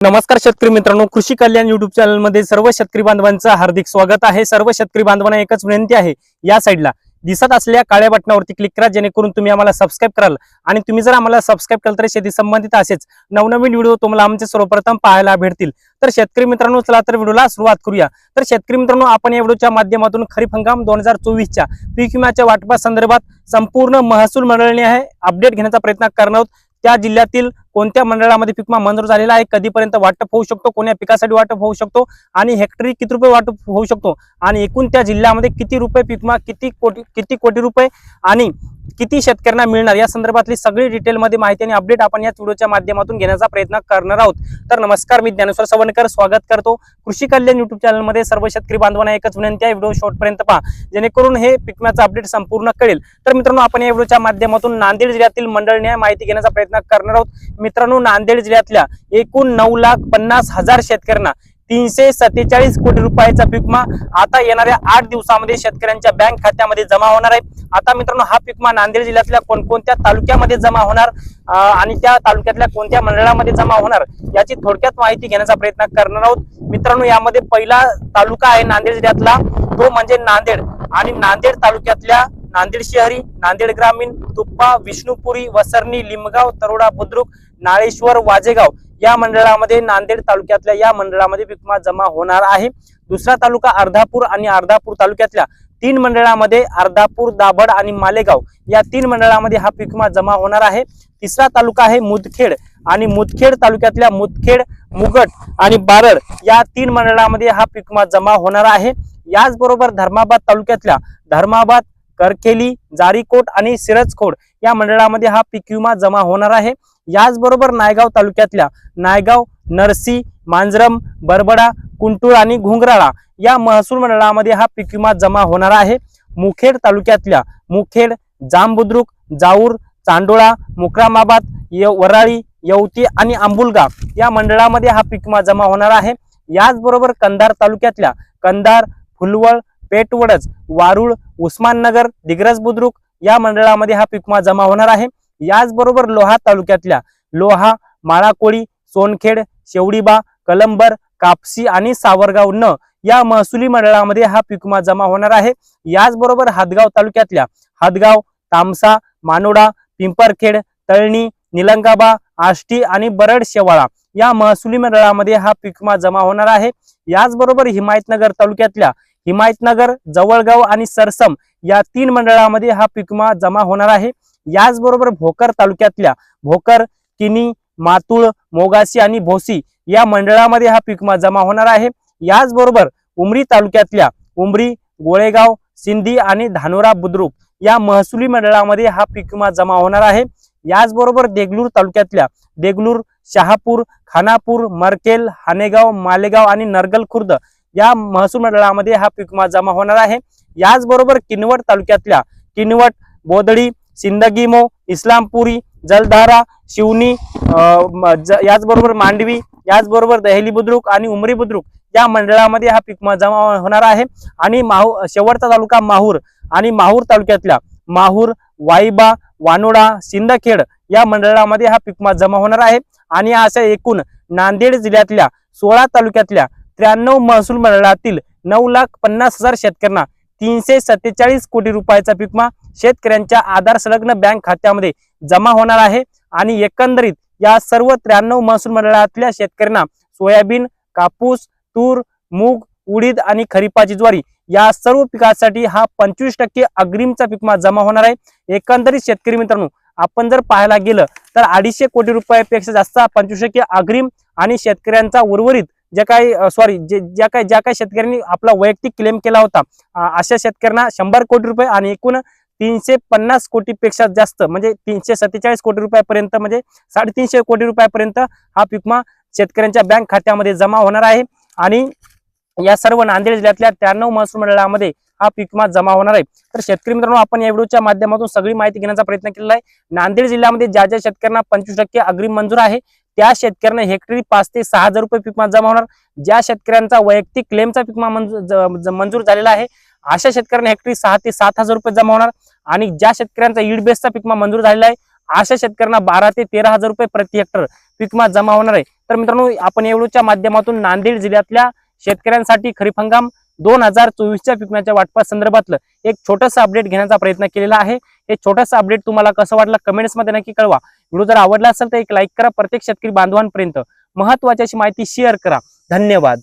नमस्कार शेतकरी मित्रांनो कृषी कल्याण युट्यूब चॅनलमध्ये सर्व शेतकरी बांधवांचं हार्दिक स्वागत आहे. सर्व शेतकरी बांधवांना एकच विनंती आहे या साईडला दिसत असलेल्या काळ्या बटनावरती क्लिक करा जेणेकरून तुम्ही आम्हाला सबस्क्राईब कराल. आणि तुम्ही जर आम्हाला सबस्क्राईब केलं तर शेती संबंधित असेच नवनवीन व्हिडिओ तुम्हाला आमचे सर्वप्रथम पाहायला भेटतील. तर शेतकरी मित्रांनो चला तर व्हिडिओला सुरुवात करूया. तर शेतकरी मित्रांनो आपण या व्हिडिओच्या माध्यमातून खरीप हंगाम दोन हजार चोवीसच्या पीक विम्याच्या वाटपासंदर्भात संपूर्ण महसूल मंडळाने आहे अपडेट घेण्याचा प्रयत्न करणार आहोत. त्या जिल्ह्यातील कोणत्या मंडळामध्ये पिकमा मंजूर झालेला आहे कधीपर्यंत वाटप होऊ शकतो कोण्या पिकासाठी वाटप होऊ शकतो आणि हेक्टरी किती रुपये वाटप होऊ शकतो आणि एकूण त्या जिल्ह्यामध्ये किती रुपये पिकमा किती कोटी किती कोटी रुपये आणि किती शेतकऱ्यांना मिळणार? या संदर्भातली सगळी डिटेलमध्ये माहिती आणि अपडेट आपण या व्हिडिओच्या माध्यमातून घेण्याचा प्रयत्न करणार आहोत. तर नमस्कार मी ज्ञानेश्वर सवणकर स्वागत करतो. कृषी कल्याण युट्यूब चॅनलमध्ये सर्व शेतकरी बांधवांना एकच विनंती आहे व्हिडिओ शॉर्टपर्यंत पहा. जेणेकरून हे पिकम्याचं अपडेट संपूर्ण कळेल. तर मित्रांनो आपण या व्हिडिओच्या माध्यमातून नांदेड जिल्ह्यातील मंडळने माहिती घेण्याचा प्रयत्न करणार आहोत. मित्रांनो नांदेड जिल्ह्यातल्या एकूण नऊ लाख पन्नास हजार शेतकऱ्यांना तीनशे सत्तेचाळीस कोटी रुपयाचा पिकमा आता येणाऱ्या आठ दिवसामध्ये शेतकऱ्यांच्या बँक खात्यामध्ये जमा होणार आहे. आता मित्रांनो हा पिकमा नांदेड जिल्ह्यातल्या कोणकोणत्या तालुक्यामध्ये जमा होणार आणि त्या तालुक्यातल्या कोणत्या मंडळामध्ये जमा होणार याची थोडक्यात माहिती घेण्याचा प्रयत्न करणार आहोत. मित्रांनो यामध्ये पहिला तालुका आहे नांदेड जिल्ह्यातला. तो म्हणजे नांदेड. आणि नांदेड तालुक्यातल्या नांदेड शहरी नांदेड ग्रामीण तुप्पा विष्णुपुरी वसरणी लिमगाव तरोडा बुद्रुक नाळेश्वर वाजेगाव या मंडळामध्ये नांदेड तालुक्यातल्या या मंडळामध्ये पिकमा जमा होणार आहे. दुसरा तालुका अर्धापूर आणि अर्धापूर तालुक्यातल्या तीन मंडळामध्ये अर्धापूर दाभड आणि मालेगाव या तीन मंडळामध्ये हा पिकमा जमा होणार आहे. तिसरा तालुका आहे मुदखेड आणि मुदखेड तालुक्यातल्या मुदखेड मुगट आणि बारड या तीन मंडळामध्ये हा पिकमा जमा होणार आहे. याचबरोबर धर्माबाद तालुक्यातल्या धर्माबाद करखेली जारीकोट आणि सिरजखोड या मंडळामध्ये हा पीक विमा जमा होणार आहे. याचबरोबर नायगाव तालुक्यातल्या नायगाव नरसी मांजरम बरबडा कुंटूळ आणि घुंगराळा या महसूल मंडळामध्ये हा पीक विमा जमा होणार आहे. मुखेड तालुक्यातल्या मुखेड जांबुद्रुक जाऊर चांडोळा मुक्रामाबाद य- वराळी यवती आणि आंबुलगा या मंडळामध्ये हा पीक विमा जमा होणार आहे. याचबरोबर कंधार तालुक्यातल्या कंधार फुलवळ पेटवडच वारुळ उस्माननगर दिग्रज बुद्रुक या मंडळामध्ये हा पिकमा जमा होणार आहे. याचबरोबर लोहा तालुक्यातल्या लोहा माळाकोळी सोनखेड शेवडीबा कलंबर कापसी आणि सावरगाव न या महसुली मंडळामध्ये हा पिकमा जमा होणार आहे. याचबरोबर हादगाव तालुक्यातल्या हादगाव तामसा मानोडा पिंपरखेड तळणी निलंगाबा आष्टी आणि बरड शेवाळा या महसुली मंडळामध्ये हा पिकमा जमा होणार आहे. याचबरोबर हिमायतनगर तालुक्यातल्या हिमायतनगर जवळगाव आणि सरसम या तीन मंडळामध्ये हा पिकमा विमा जमा होणार आहे. याचबरोबर भोकर तालुक्यातल्या भोकर किनी मातुळ मोगासी आणि भोसी या मंडळामध्ये हा पिकमा विमा जमा होणार आहे. याचबरोबर उमरी तालुक्यातल्या उमरी गोळेगाव सिंधी आणि धानोरा बुद्रुक या महसुली मंडळामध्ये हा पिकमा विमा जमा होणार आहे. याचबरोबर देगलूर तालुक्यातल्या देगलूर शहापूर खानापूर मरकेल हानेगाव मालेगाव आणि नरगल खुर्द या महसूल मंडळामध्ये हा पीक विमा जमा होणार आहे. याचबरोबर किनवट तालुक्यातल्या किनवट बोदळी सिंदगीमो इस्लामपुरी जलधारा शिवनी म- ज- याचबरोबर मांडवी याचबरोबर दहेली बुद्रुक आणि उमरी बुद्रुक या मंडळामध्ये हा पीक जमा होणार आहे. आणि माहू शेवटचा तालुका माहूर आणि माहूर तालुक्यातल्या माहूर वाईबा वानोडा सिंदखेड या मंडळामध्ये हा पीक जमा होणार आहे. आणि अशा एकूण नांदेड जिल्ह्यातल्या सोळा तालुक्यातल्या त्र्याण्णव महसूल मंडळातील नऊ लाख पन्नास हजार शेतकऱ्यांना तीनशे सत्तेचाळीस कोटी रुपयाचा पिकमा विमा शेतकऱ्यांच्या आधार संलग्न बँक खात्यामध्ये जमा होणार आहे. आणि एकंदरीत या सर्व त्र्याण्णव महसूल मंडळातल्या शेतकऱ्यांना सोयाबीन कापूस तूर मूग उडीद आणि खरीपाची ज्वारी या सर्व पिकासाठी हा पंचवीस टक्के अग्रिमचा पिकमा जमा होणार आहे. एकंदरीत शेतकरी मित्रांनो आपण जर पाहायला गेलं तर अडीचशे कोटी रुपयापेक्षा जास्त पंचवीस टक्के अग्रिम आणि शेतकऱ्यांचा उर्वरित जे काही सॉरी जे ज्या काही ज्या काही शेतकऱ्यांनी आपला वैयक्तिक क्लेम केला होता अशा शेतकऱ्यांना शंभर कोटी रुपये आणि एकूण तीनशे पन्नास कोटीपेक्षा जास्त म्हणजे तीनशे सत्तेचाळीस कोटी रुपयापर्यंत म्हणजे साडेतीनशे कोटी रुपयापर्यंत हा पिकमा शेतकऱ्यांच्या बँक खात्यामध्ये जमा होणार आहे. आणि या सर्व नांदेड जिल्ह्यातल्या त्र्याण्णव महसूल मंडळामध्ये हा पिकमा जमा होणार आहे. तर शेतकरी मित्रांनो आपण या व्हिडिओच्या माध्यमातून सगळी माहिती घेण्याचा प्रयत्न केलेला आहे. नांदेड जिल्ह्यामध्ये ज्या ज्या शेतकऱ्यांना पंचवीस टक्के अग्रिम मंजूर आहे त्या शेतकऱ्यांना हेक्टरी पाच ते सहा हजार रुपये पीक जमा होणार. ज्या शेतकऱ्यांचा वैयक्तिक क्लेमचा पीक मंजूर मंजूर झालेला आहे अशा शेतकऱ्यांना हेक्टरी सहा ते सात हजार रुपये जमा होणार. आणि ज्या शेतकऱ्यांचा ईड बेसचा पीक मंजूर झालेला आहे अशा शेतकऱ्यांना बारा ते तेरा हजार रुपये प्रति हेक्टर पिकमा जमा होणार आहे. तर मित्रांनो आपण एवढूच्या माध्यमातून नांदेड जिल्ह्यातल्या शेतकऱ्यांसाठी खरीप हंगाम दोन हजार चोवीसच्या पिकण्याच्या वाटपा संदर्भातलं एक छोटंसं अपडेट घेण्याचा प्रयत्न केलेला आहे. हे छोटंसं अपडेट तुम्हाला कसं वाटलं कमेंट्समध्ये नक्की कळवा. व्हिडिओ जर आवडला असेल तर एक लाईक करा. प्रत्येक शेतकरी बांधवांपर्यंत महत्वाची अशी माहिती शेअर करा. धन्यवाद.